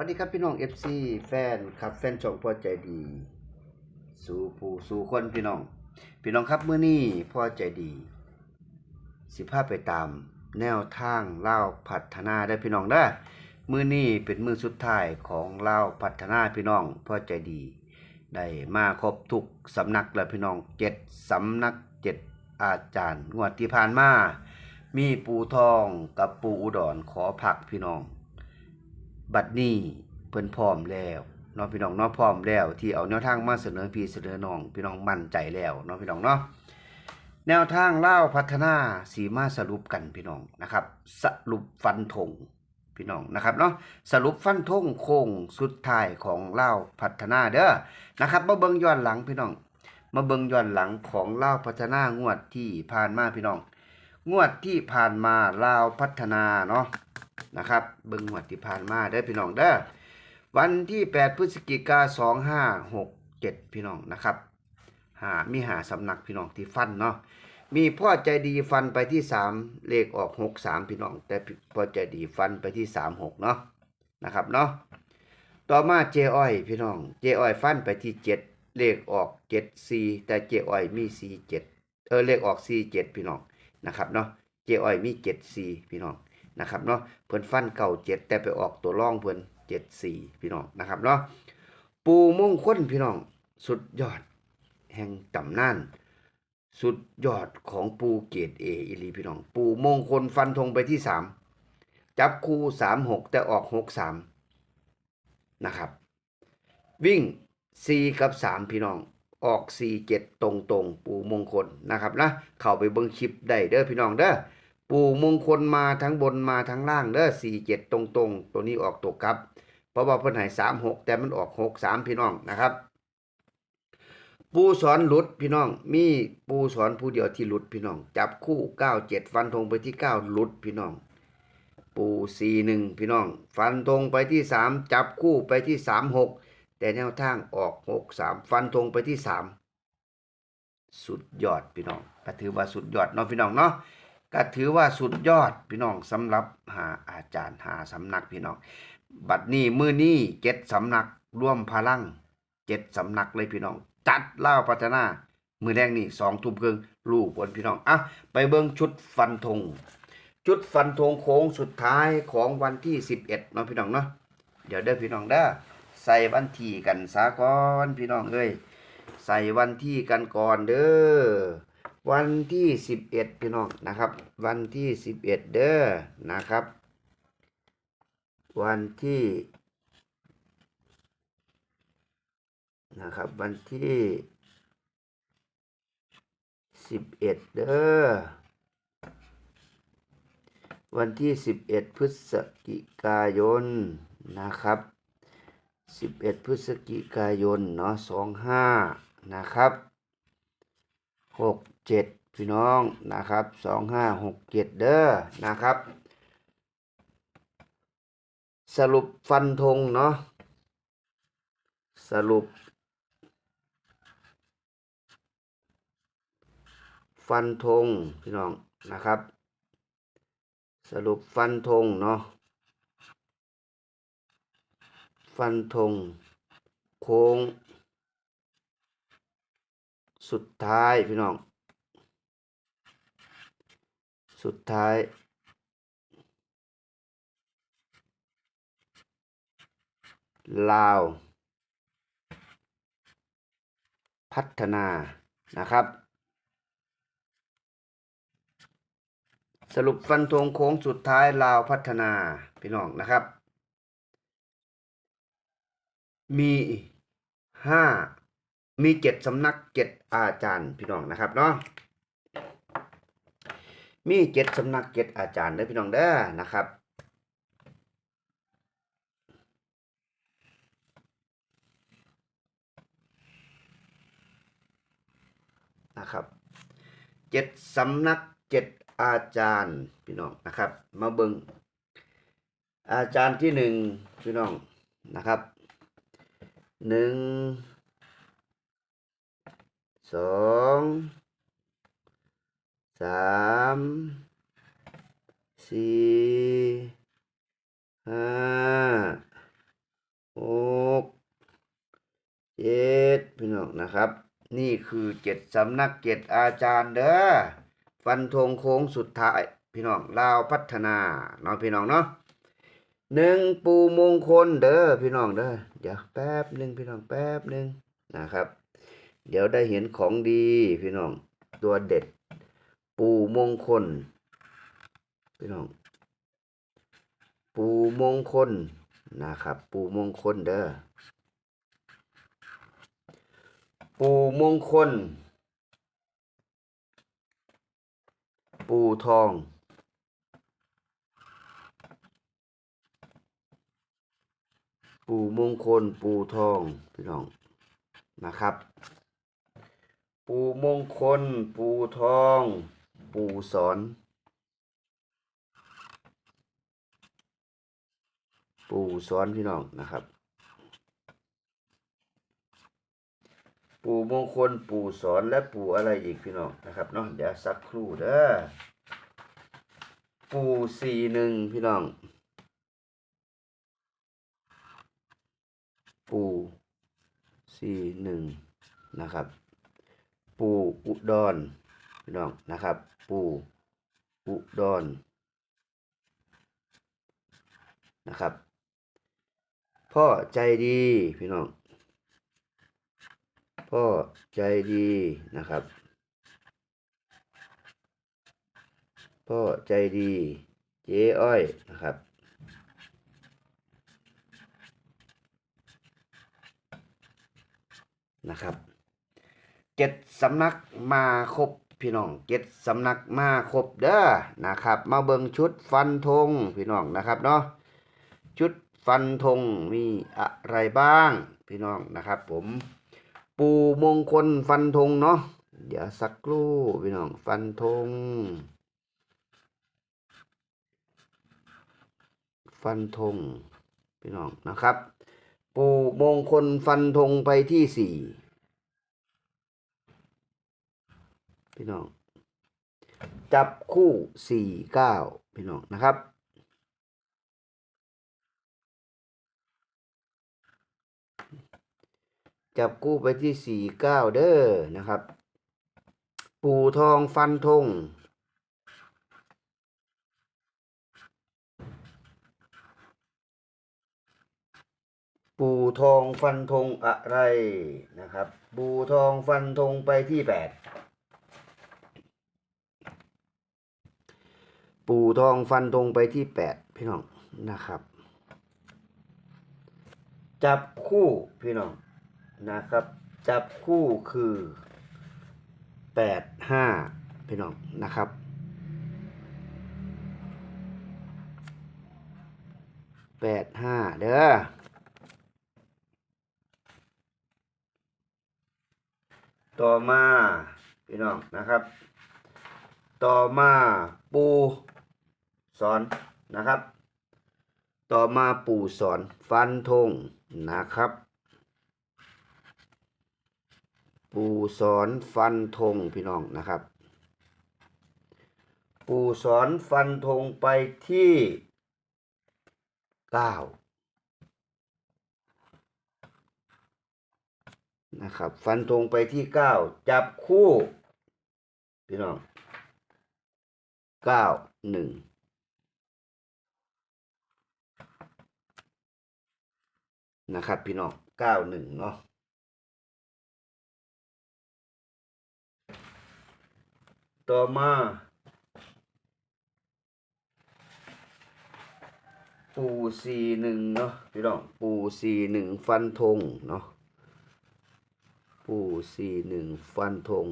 วัสดีครับพี่น้อง FC แฟนครับแฟนช่องพ่อใจดี สู่ผู้สู่คนพี่น้อง พี่น้องครับมื้อนี้พ่อใจดี สิพาไปตามแนวทางเล่าพัฒนาได้พี่น้องเด้มื้อนี้เป็นมือสุดท้ายของเล่าพัฒนาพี่น้องพ่อใจดี ได้มาครบทุกสำนักแล้วพี่น้องเจ็ดสำนักเจ็ดอาจารย์งวดที่ผ่านมามีปูทองกับปูอุดรขอผักพี่น้อง บัดนี้เพิ่นพร้อมแล้วเนาะพี่น้องเนาะพร้อมแล้ว ที่เอาแนวทางมาเสนอพี่เสนอน้องพี่น้องมั่นใจแล้วเนาะพี่น้องเนาะแนวทางเล่าพัฒนาสีมาสรุปกันพี่น้องนะครับ สรุปฟันธงพี่น้องนะครับเนาะสรุปฟันธงโค้งสุดท้ายของเล่าพัฒนาเด้อนะครับมาเบิ่งย้อนหลังพี่น้อง มาเบิ่งย้อนหลังของเล่าพัฒนางวดที่ผ่านมาพี่น้อง งวดที่ผ่านมาเล่าพัฒนาเนาะ นะครับ เบิ่งงวดที่ผ่านมาเด้พี่น้องเด้อวันที่ 8 พฤศจิกา2567พี่น้องนะครับหามีหาสำนักพี่น้องที่ฟันเนาะมีพ่อใจดีฟันไปที่3เลขออก63พี่น้อง แต่พ่อใจดีฟันไปที่36เนาะนะครับเนาะต่อมาเจอ้อยพี่น้อง เจอ้อยฟันไปที่7เลขออก74แต่เจอ้อยมี47เจ็ดเออเลขออก47พี่น้องนะครับเนาะเจอ้อยมีเจ็ดสี่พี่น้อง นะครับเนาะเพิ่นฟันเก่าเจ็ดแต่ไปออกตัวร่องเพิ่นเจ็ดสี่พี่น้องนะครับเนาะปูมงคลพี่น้องสุดยอด แห่งตำนาน สุดยอดของปูเกตเออีหลีพี่น้อง ปูมงคลฟันธงไปที่สามจับคู่สามหกแต่ออกหกสามนะครับ วิ่งสี่กับสามพี่น้องออก 4 7 ตรงตรงๆปูมงคลนะครับนะ เข้าไปเบิ่งคลิปได้เด้อพี่น้องเด้อ ปู่มงคลมาทั้งบนมาทั้งล่างเด้อ4 7ตรงตรงๆตัวนี้ออกตกครับ เพราะว่าเพิ่นให้3 6แต่มันออก6 3พี่น้องนะครับ ปูสอนหลุดพี่น้อง มีปูสอนผู้เดียวที่หลุดพี่น้อง จับคู่9 7ฟันธงไปที่9หลุดพี่น้อง ปู4 1พี่น้อง ฟันธงไปที่3จับคู่ไปที่3 6แต่แนวทางออกหกสามฟันธงไปที่สามสุดยอดพี่น้องก็ถือว่าสุดยอดเนาะพี่น้องเนาะ ก็ถือว่าสุดยอดพี่น้องสำหรับหาอาจารย์หาสำนักพี่น้อง บัดนี้มือนี้เจ็ดสำนักร่วมพลังเจ็ดสำนักเลยพี่น้อง จัดเล่าพัฒนามือแรกนี่สองทุ่มครึ่งลูกบนพี่น้องอะไปเบิ่งชุดฟันธงชุดฟันธงโค้งสุดท้ายของวันที่สิบเอ็ดเนาะพี่น้องเนาะเดี๋ยวเด้อพี่น้องเด้อใส่วันที่กันสาก่อนพี่น้องเอ้ยใส่วันที่กันก่อนเด้อ วันที่สิบเอ็ดพี่น้องนะครับ วันที่สิบเอ็ดเด้อนะครับ วันที่นะครับวันที่สิบเอ็ดเด้อวันที่สิบเอ็ดพฤศจิกายนนะครับสิบเอ็ดพฤศจิกายนเนาะสองห้านะครับหก เจ็ดพี่น้องนะครับสองห้าหกเจ็ดเด้อนะครับ สรุปฟันธงเนาะสรุป ฟันธงพี่น้องนะครับ สรุปฟันธงเนาะฟันธงโค้ง สุดท้ายพี่น้อง สุดท้าย ลาว พัฒนานะครับ สรุปฟันธงโค้งสุดท้ายลาวพัฒนา พี่น้องนะครับ มีห้ามีเจ็ดสำนักเจ็ดอาจารย์พี่น้องนะครับเนาะ มีเจ็ดสำนักเจ็ดอาจารย์เด้อพี่น้องเด้อนะครับนะครับเจ็ดสำนักเจ็ดอาจารย์พี่น้องนะครับ มาเบิงอาจารย์ที่หนึ่งพี่น้องนะครับหนึ่งสอง สามสี่ห้าเจ็ดพี่น้องนะครับ นี่คือเจ็ดสำนักเจ็ดอาจารย์เด้อฟันธงโค้งสุดท้ายพี่น้องลาวพัฒนาเนาะพี่น้องเนาะหนึ่งปูมงคลเด้อพี่น้องเด้อเดี๋ยวแป๊บหนึ่งพี่น้องแป๊บหนึ่งนะครับ เดี๋ยวได้เห็นของดีพี่น้องตัวเด็ด ปูมงคลพี่น้อง ปูมงคลนะครับ ปูมงคลเด้อปูมงคล ปูทอง ปูมงคล ปูทองพี่น้องนะครับ ปูมงคล ปูทอง ปูสอน ปูสอนพี่น้องนะครับ ปูมงคลปูสอนและปูอะไรอีกพี่น้องนะครับเนาะเดี๋ยวสักครู่เด้อปูสี่หนึ่งพี่น้อง ปูสี่หนึ่งนะครับ ปูอุดรพี่น้องนะครับ ปูอุดรนะครับ พ่อใจดีพี่น้อง พ่อใจดีนะครับ พ่อใจดี เจ๊อ้อยนะครับนะครับเจ็ดสำนักมาครบ พี่น้องเจ็ดสำนักมาครบเด้อนะครับ มาเบิงชุดฟันธงพี่น้องนะครับเนาะชุดฟันธงมีอะไรบ้างพี่น้องนะครับผม ปูมงคลฟันธงเนาะเดี๋ยวสักครู่พี่น้องฟันธงฟันธงพี่น้องนะครับ ปูมงคลฟันธงไปที่สี่ พี่น้อง จับคู่สี่เก้าพี่น้องนะครับจับคู่ไปที่สี่เก้าเด้อนะครับ ปูทองฟันธงปูทองฟันธงอะไรนะครับ ปูทองฟันธงไปที่แปด ปูทองฟันธงไปที่แปดพี่น้องนะครับ จับคู่พี่น้องนะครับ จับคู่คือแปดห้าพี่น้องนะครับแปดห้าเด้อต่อมา พี่น้องนะครับ ต่อมาปู สอนนะครับ ต่อมาปู่สอนฟันธงนะครับ ปู่สอนฟันธงพี่น้องนะครับ ปู่สอนฟันธงไปที่เก้านะครับฟันธงไปที่เก้าจับคู่ พี่น้องเก้าหนึ่ง นะครับ พี่น้องเก้าหนึ่งเนาะต่อมาปูสี่หนึ่งเนาะพี่น้องปูสี่หนึ่งฟันธงเนาะปูสี่หนึ่งฟันธง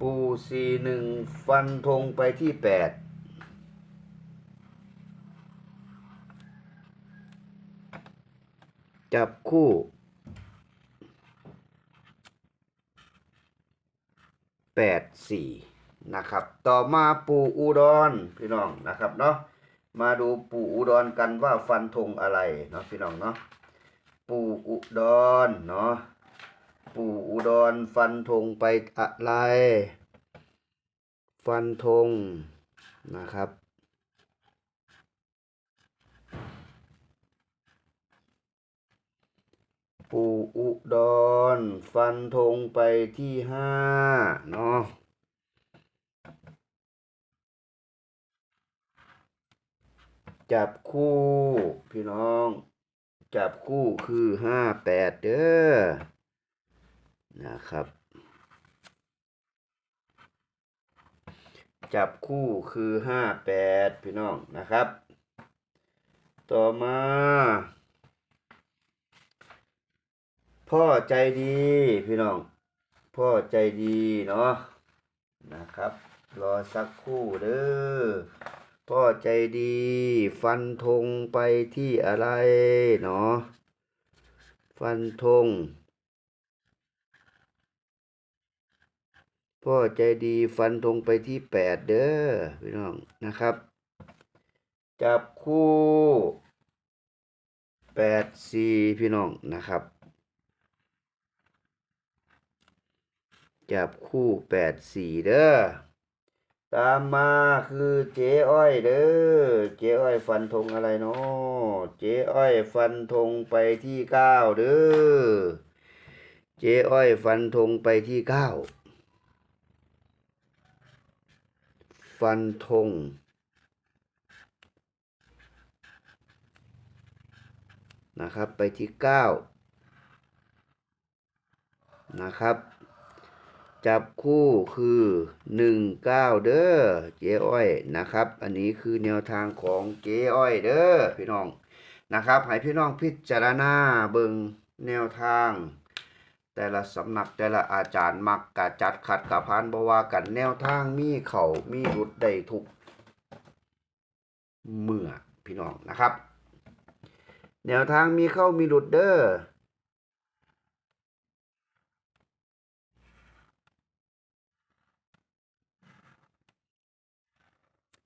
ปูสี่หนึ่งฟันธงไปที่แปด จับคู่ แปดสี่นะครับ ต่อมาปู่อุดรพี่น้องนะครับเนาะ มาดูปู่อุดรกันว่าฟันธงอะไรเนาะพี่น้องเนาะ ปู่อุดรเนาะ ปู่อุดรฟันธงไปอะไร ฟันธงนะครับ ปูอุดร ฟันธงไปที่ห้าเนาะจับคู่พี่น้อง จับคู่คือห้าแปดเด้อนะครับ จับคู่คือห้าแปดพี่น้องนะครับ ต่อมา พ่อใจดีพี่น้อง พ่อใจดีเนาะนะครับ รอสักคู่เด้อพ่อใจดี ฟันธงไปที่อะไรเนาะฟันธงพ่อใจดีฟันธงไปที่แปดเด้อพี่น้องนะครับ จับคู่แปดสี่พี่น้องนะครับ จับคู่แปดสี่เด้อ ตามมาคือเจ๊อ้อยเด้อ เจ๊อ้อยฟันธงอะไรเนาะเจ๊อ้อยฟันธงไปที่เก้าเด้อ เจ๊อ้อยฟันธงไปที่เก้า ฟันธงนะครับไปที่เก้านะครับ จับคู่คือหนึ่งเก้าเด้อเจ๊อ้อยนะครับ อันนี้คือแนวทางของเจ๊อ้อยเด้อพี่น้องนะครับให้พี่น้องพิจารณาเบิงแนวทาง แต่ละสำนักแต่ละอาจารย์มักกะจัดขัดกะพานบว่ากันแนวทางมีเขามีรุดได้ทุกเมื่อพี่น้องนะครับ แนวทางมีเข้ามีรุดเด้อ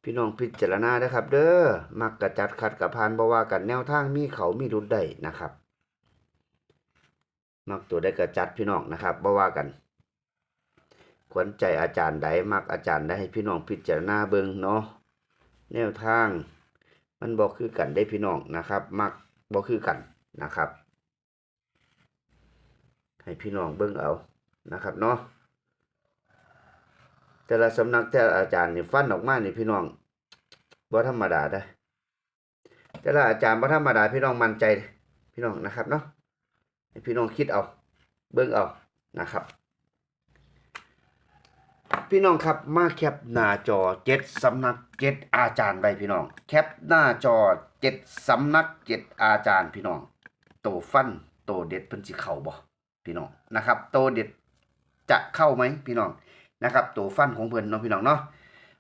พี่น้องพิจารณาเด้ครับ เด้อมักกระจัดขัดกะพานบว่ากันแนวทางมีเขามีรุดได้นะครับ มักตัวได้กระจัดพี่น้องนะครับบ่ว่ากันขวัญใจอาจารย์ใดมักอาจารย์ได้ให้พี่น้องพิจารณาเบิ่งเนาะแนวทาง มันบ่คือกันได้พี่น้องนะครับ มักบ่คือกันนะครับ ให้พี่น้องเบิ่งเอานะครับเนาะ แต่ละสำนักแต่ละอาจารย์นี่ฟันออกมานี่พี่น้องบ่ธรรมดาได้แต่ละอาจารย์บ่ธรรมดาพี่น้องมั่นใจ พี่น้องนะครับเนาะพี่น้องคิดเอาเบิ่งเอานะครับ พี่น้องครับมาแคปหน้าจอเจ็ดสำนักเจ็ดอาจารย์ไปพี่น้อง แคปหน้าจอเจ็ดสำนักเจ็ดอาจารย์พี่น้องโตฟันโตเด็ดเพิ่นสิเข้าบ่พี่น้องนะครับ โตเด็ดจะเข้าไหมพี่น้อง นะครับโตฟันของเพิ่นเนาะพี่น้องเนาะ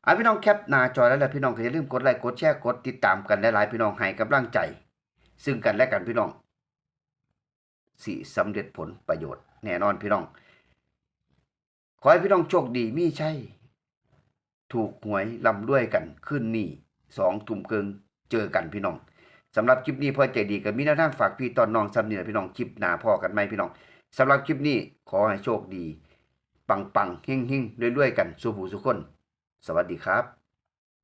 อะพี่น้องแคปหน้าจอแล้วแหละพี่น้องก็อย่าลืมกดไลค์กดแชร์กดติดตามกันหลายๆพี่น้องให้กำลังใจ ซึ่งกันและกันพี่น้องสิสำเร็จผลประโยชน์แน่นอนพี่น้อง ขอให้พี่น้องโชคดีมีใช่ ถูกหวยลำด้วยกันขึ้นนี่สองทุ่มเกิงเจอกันพี่น้องสำหรับคลิปนี้พอใจดีกับมีหน้าทางฝากพี่ตอนน้องสำเนียพี่น้องคลิปหนาพ่อกันไหมพี่น้องสำหรับคลิปนี้ขอให้โชคดี ปังปังๆเฮงเฮงๆด้วยๆกันสุภูสุคน สวัสดีครับ